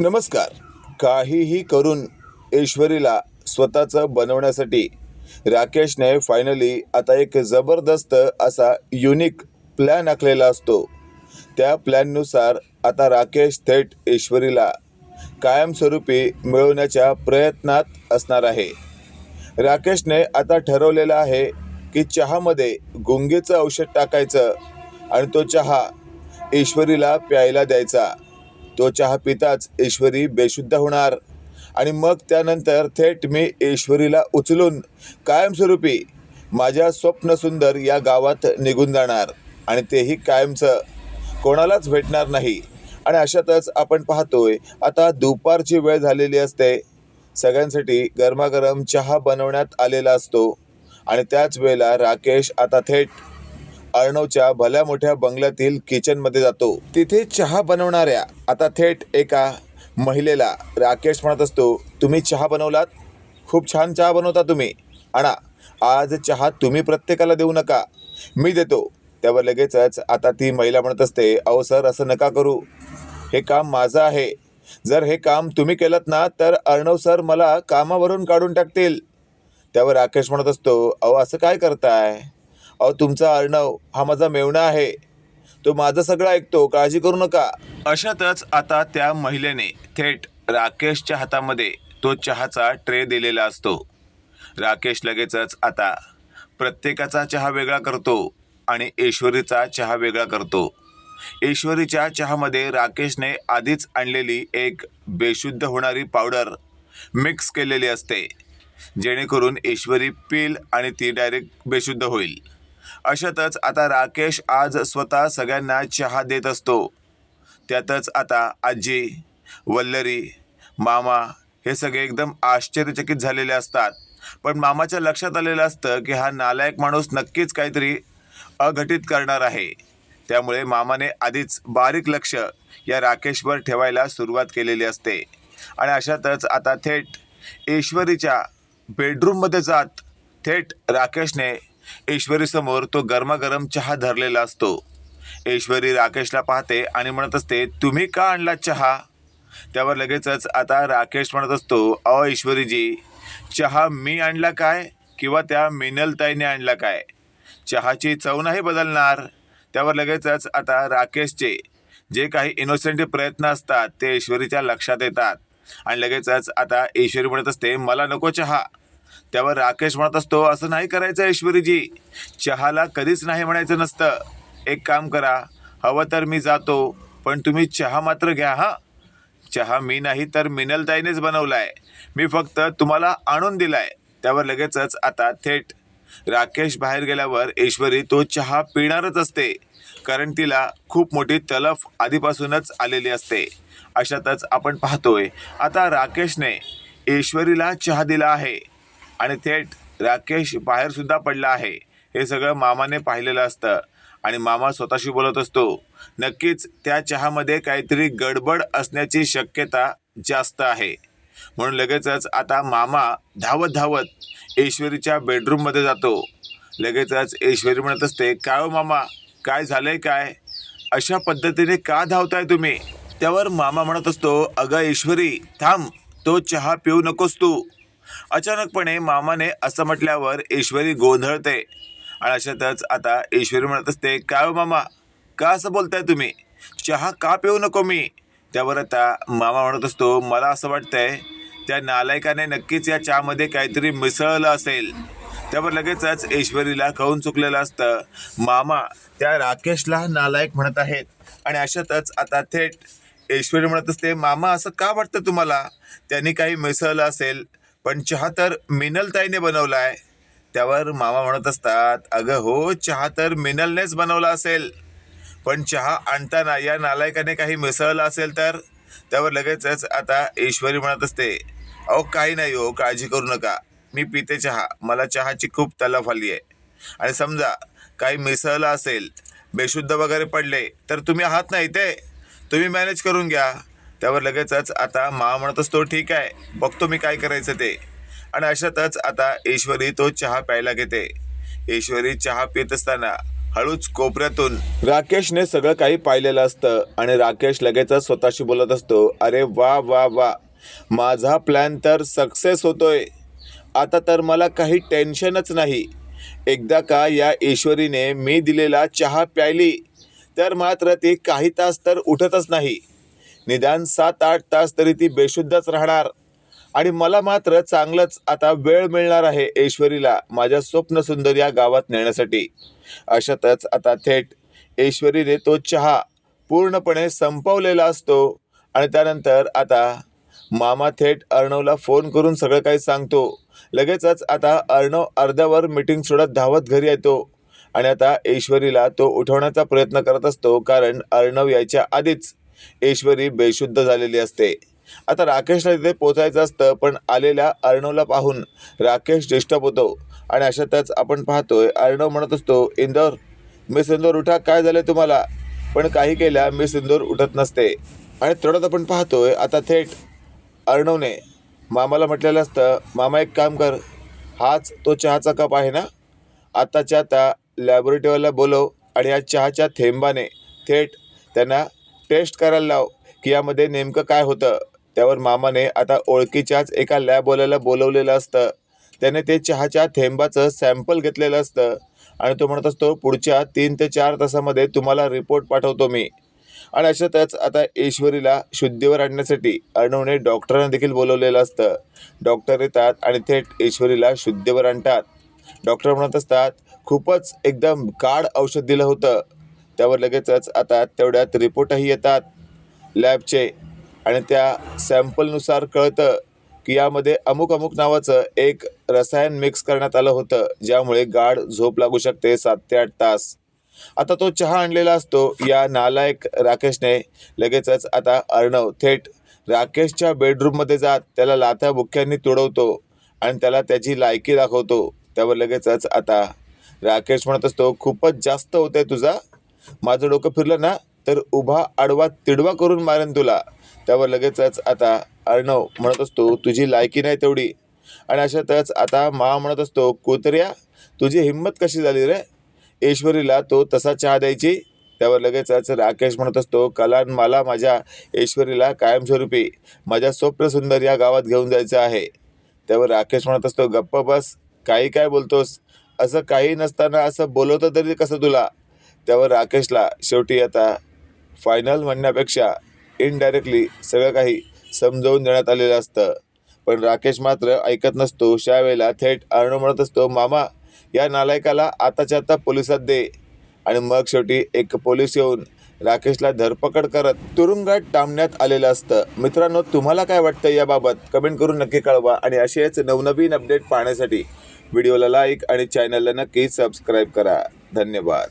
नमस्कार. काहीही करून ऐश्वरीला स्वतःचं बनवण्यासाठी राकेशने फायनली आता एक जबरदस्त असा युनिक प्लॅन आखलेला असतो. त्या प्लॅननुसार आता राकेश थेट ऐश्वरीला कायमस्वरूपी मिळवण्याच्या प्रयत्नात असणार आहे. राकेशने आता ठरवलेलं आहे की चहामध्ये गुंगीचं औषध टाकायचं आणि तो चहा ईश्वरीला प्यायला द्यायचा. तो चहा पिताच ईश्वरी बेशुद्ध होणार. आणि मग त्यानंतर थेट मी ईश्वरीला उचलून कायमस्वरूपी माझ्या स्वप्नसुंदर या गावात निघून जाणार आणि तेही कायमचं. कोणालाच भेटणार नाही. आणि अशातच आपण पाहतोय आता दुपारची वेळ झालेली असते. सगळ्यांसाठी गरमागरम चहा बनवण्यात आलेला असतो. आणि त्याच वेळेला राकेश आता थेट अर्णवच्या भल्या मोठ्या बंगल्यातील किचनमध्ये जातो. तिथे चहा बनवणाऱ्या आता थेट एका महिलेला राकेश म्हणत असतो तुम्ही चहा बनवलात? खूप छान चहा बनवता तुम्ही. आणा आज चहा तुम्ही प्रत्येकाला देऊ नका. मी देतो. त्यावर लगेचच आता ती महिला म्हणत असते अहो सर असं नका करू. हे काम माझं आहे. जर हे काम तुम्ही केलं ना तर अर्णव सर मला कामावरून काढून टाकतील. त्यावर राकेश म्हणत असतो अहो असं काय करताय? अहो तुमचा अर्णव हा माझा मेवणा आहे. तो माझं सगळं ऐकतो काळजी करू नका. अशातच आता त्या महिलेने थेट राकेशच्या हातामध्ये तो चहाचा ट्रे दिलेला असतो. राकेश लगेचच आता प्रत्येकाचा चहा वेगळा करतो आणि ईश्वरीचा चहा वेगळा करतो. ईश्वरीच्या चहामध्ये राकेशने आधीच आणलेली एक बेशुद्ध होणारी पावडर मिक्स केलेली असते जेणेकरून ईश्वरी पील आणि ती डायरेक्ट बेशुद्ध होईल. अशातच आता राकेश आज स्वतः सगळ्यांना चहा देत असतो. त्यातच आता आजी वल्लरी मामा हे सगळे एकदम आश्चर्यचकित झालेले असतात. पण मामाच्या लक्षात आलेलं असतं की हा नालायक माणूस नक्कीच काहीतरी अघटित करणार आहे. त्यामुळे मामाने आधीच बारीक लक्ष या राकेशवर ठेवायला सुरुवात केलेली असते. आणि अशातच आता थेट ईश्वरीच्या बेडरूममध्ये जात थेट राकेशने ईश्वरीसमोर तो गरमागरम चहा धरलेला असतो. ईश्वरी राकेशला पाहते आणि म्हणत असते तुम्ही का आणला चहा? त्यावर लगेचच आता राकेश म्हणत असतो अ ईश्वरीजी चहा मी आणला काय किंवा त्या मिनलताईने आणला काय? चहाची चव नाही बदलणार. त्यावर लगेचच आता राकेशचे जे काही इनोसेंट प्रयत्न असतात ते ईश्वरीच्या लक्षात येतात. आणि लगेचच आता ईश्वरी म्हणत असते मला नको चहा. त्यावर राकेश म्हणत असतो असं नाही करायचं ऐश्वरीजी चहाला कधीच नाही म्हणायचं नसतं. एक काम करा. हवं तर मी जातो पण तुम्ही चहा मात्र घ्या हां? चहा मी नाही तर मिनलताईनेच बनवलाय. मी फक्त तुम्हाला आणून दिलाय. त्यावर लगेचच आता थेट राकेश बाहेर गेल्यावर ईश्वरी तो चहा पिणारच असते कारण तिला खूप मोठी तलफ आधीपासूनच आलेली असते. अशातच आपण पाहतोय आता राकेशने ईश्वरीला चहा दिला आहे. आणि थेट राकेश बाहेरसुद्धा पडला आहे. हे सगळं मामाने पाहिलेलं असतं. आणि मामा स्वतःशी बोलत असतो नक्कीच त्या चहामध्ये काहीतरी गडबड असण्याची शक्यता जास्त आहे. म्हणून लगेचच आता मामा धावत धावत ईश्वरीच्या बेडरूममध्ये जातो. लगेचच ईश्वरी म्हणत असते काय हो मामा? काय झालंय काय? अशा पद्धतीने का धावताय तुम्ही? त्यावर मामा म्हणत असतो अगं ईश्वरी थांब. तो चहा पिऊ नकोस तू. अचानकपणे मामाने असं म्हटल्यावर ईश्वरी गोंधळते. आणि अशातच आता ईश्वरी म्हणत असते काय हो मामा? का असं बोलताय तुम्ही? चहा का पिऊ नको मी? त्यावर आता मामा म्हणत असतो मला असं वाटतंय त्या नालायकाने नक्कीच या चहामध्ये काहीतरी मिसळलं असेल. त्यावर लगेचच ईश्वरीला कळून चुकलेलं असतं मामा त्या राकेशला नालायक म्हणत आहेत. आणि अशातच आता थेट ईश्वरी म्हणत असते मामा असं का वाटतं तुम्हाला? त्यांनी काही मिसळलं असेल पण चहा तर मिनलताईने बनवला आहे त्यावर मामा म्हणत असतात अगं हो चहा तर मिनलनेच बनवला असेल. पण चहा आणताना या नालायकाने काही मिसळलं असेल तर? त्यावर लगेचच आता ईश्वरी म्हणत असते अहो काही नाही हो काळजी करू नका. मी पिते चहा. मला चहाची खूप तलफ आली आहे आणि समजा काही मिसळलं असेल बेशुद्ध वगैरे पडले तर तुम्ही आहात नाही ते तुम्ही मॅनेज करून घ्या. त्यावर लगेचच आता मा म्हणत असतो ठीक आहे बघतो मी काय करायचं ते. आणि अशातच आता ईश्वरी तो चहा प्यायला घेते. ईश्वरी चहा पित असताना हळूच कोपऱ्यातून राकेशने सगळं काही पाहिलेलं असतं आणि राकेश लगेचच स्वतःशी बोलत असतो अरे वा वा वा माझा प्लॅन तर सक्सेस होतोय. आता तर मला काही टेन्शनच नाही. एकदा का या ईश्वरीने मी दिलेला चहा प्यायली तर मात्र ती काही तास तर उठतच नाही. निदान सात आठ तास तरी ती बेशुद्धच राहणार. आणि मला मात्र चांगलंच आता वेळ मिळणार आहे ऐश्वरीला माझ्या स्वप्नसुंदर या गावात नेण्यासाठी. अशातच आता थेट ऐश्वरीने तो चहा पूर्णपणे संपवलेला असतो आणि त्यानंतर आता मामा थेट अर्णवला फोन करून सगळं काही सांगतो. लगेचच आता अर्णव अर्ध्यावर मीटिंग सोडत धावत घरी येतो आणि आता ऐश्वरीला तो उठवण्याचा प्रयत्न करत असतो कारण अर्णव यायच्या आधीच ईश्वरी बेशुद्ध झालेली असते. आता राकेशला तिथे पोचायचं असतं पण आलेल्या अर्णवला पाहून राकेश डिस्टर्ब होतो. आणि अशातच आपण पाहतोय अर्णव म्हणत असतो इंदोर मी सिंदूर उठा काय झालं तुम्हाला? पण काही केल्या मी सिंदूर उठत नसते. आणि तेवढ्यात आपण पाहतोय आता थेट अर्णवने मामाला म्हटलेलं असतं मामा एक काम कर हाच तो चहाचा कप आहे ना? आत्ताच्या आता लॅबोरेटरीवाला बोलव आणि या चहाच्या थेंबाने थेट त्यांना टेस्ट करायला लाव की यामध्ये नेमकं काय होतं? त्यावर मामाने आता ओळखीच्याच एका लॅबवाल्याला बोलवलेलं असतं. त्याने ते चहाच्या थेंबाचं सॅम्पल घेतलेलं असतं. आणि तो म्हणत असतो पुढच्या तीन ते चार तासामध्ये तुम्हाला रिपोर्ट पाठवतो मी. आणि अशातच आता ईश्वरीला शुद्धीवर आणण्यासाठी अर्णवने डॉक्टरांना देखील बोलवलेलं असतं. डॉक्टर येतात आणि थेट ईश्वरीला शुद्धीवर आणतात. डॉक्टर म्हणत असतात खूपच एकदम गाढ औषध दिलं होतं. त्यावर लगेचच आता तेवढ्यात रिपोर्टही येतात लॅबचे. आणि त्या सॅम्पलनुसार कळतं की यामध्ये अमुक अमुक नावाचं एक रसायन मिक्स करण्यात आलं होतं ज्यामुळे गाढ झोप लागू शकते सात ते आठ तास. आता तो चहा आणलेला असतो. या नालायक राकेशने लगेचच आता अर्णव थेट राकेशच्या बेडरूममध्ये जात त्याला लाथ्या बुक्क्यांनी तुडवतो आणि त्याला त्याची लायकी दाखवतो. त्यावर लगेचच आता राकेश म्हणत असतो खूपच जास्त होते तुझा माझं डोकं फिरलं ना तर उभा आडवा तिडवा करून मारेन तुला. त्यावर लगेचच आता अर्णव म्हणत असतो तुझी लायकी नाही तेवढी. आणि अशातच आता मा म्हणत असतो कुत्र्या तुझी हिंमत कशी झाली रे? ऐश्वरीला तो तसा चहा द्यायची. त्यावर लगेचच राकेश म्हणत असतो कलान मला माझ्या ऐश्वरीला कायमस्वरूपी माझ्या स्वप्नसुंदर या गावात घेऊन जायचं आहे. त्यावर राकेश म्हणत असतो गप्प बस काही काय बोलतोस? असं काही नसताना असं बोलवतं तरी कसं तुला? त्यावर राकेशला शेवटी आता फायनल म्हणण्यापेक्षा इनडायरेक्टली सगळं काही समजवून देण्यात आलेलं असतं. पण राकेश मात्र ऐकत नसतो. वेळेला थेट अर्णव म्हणत असतो मामा या नालायकाला आताच्या आता पोलिसात दे. आणि मग शेवटी एक पोलीस येऊन राकेशला धरपकड करत तुरुंगात टांबण्यात आलेलं असतं. मित्रांनो तुम्हाला काय वाटतं याबाबत? कमेंट करून नक्की कळवा आणि असेच नवनवीन अपडेट पाहण्यासाठी व्हिडिओला लाईक आणि चॅनलला नक्की सबस्क्राईब करा. धन्यवाद.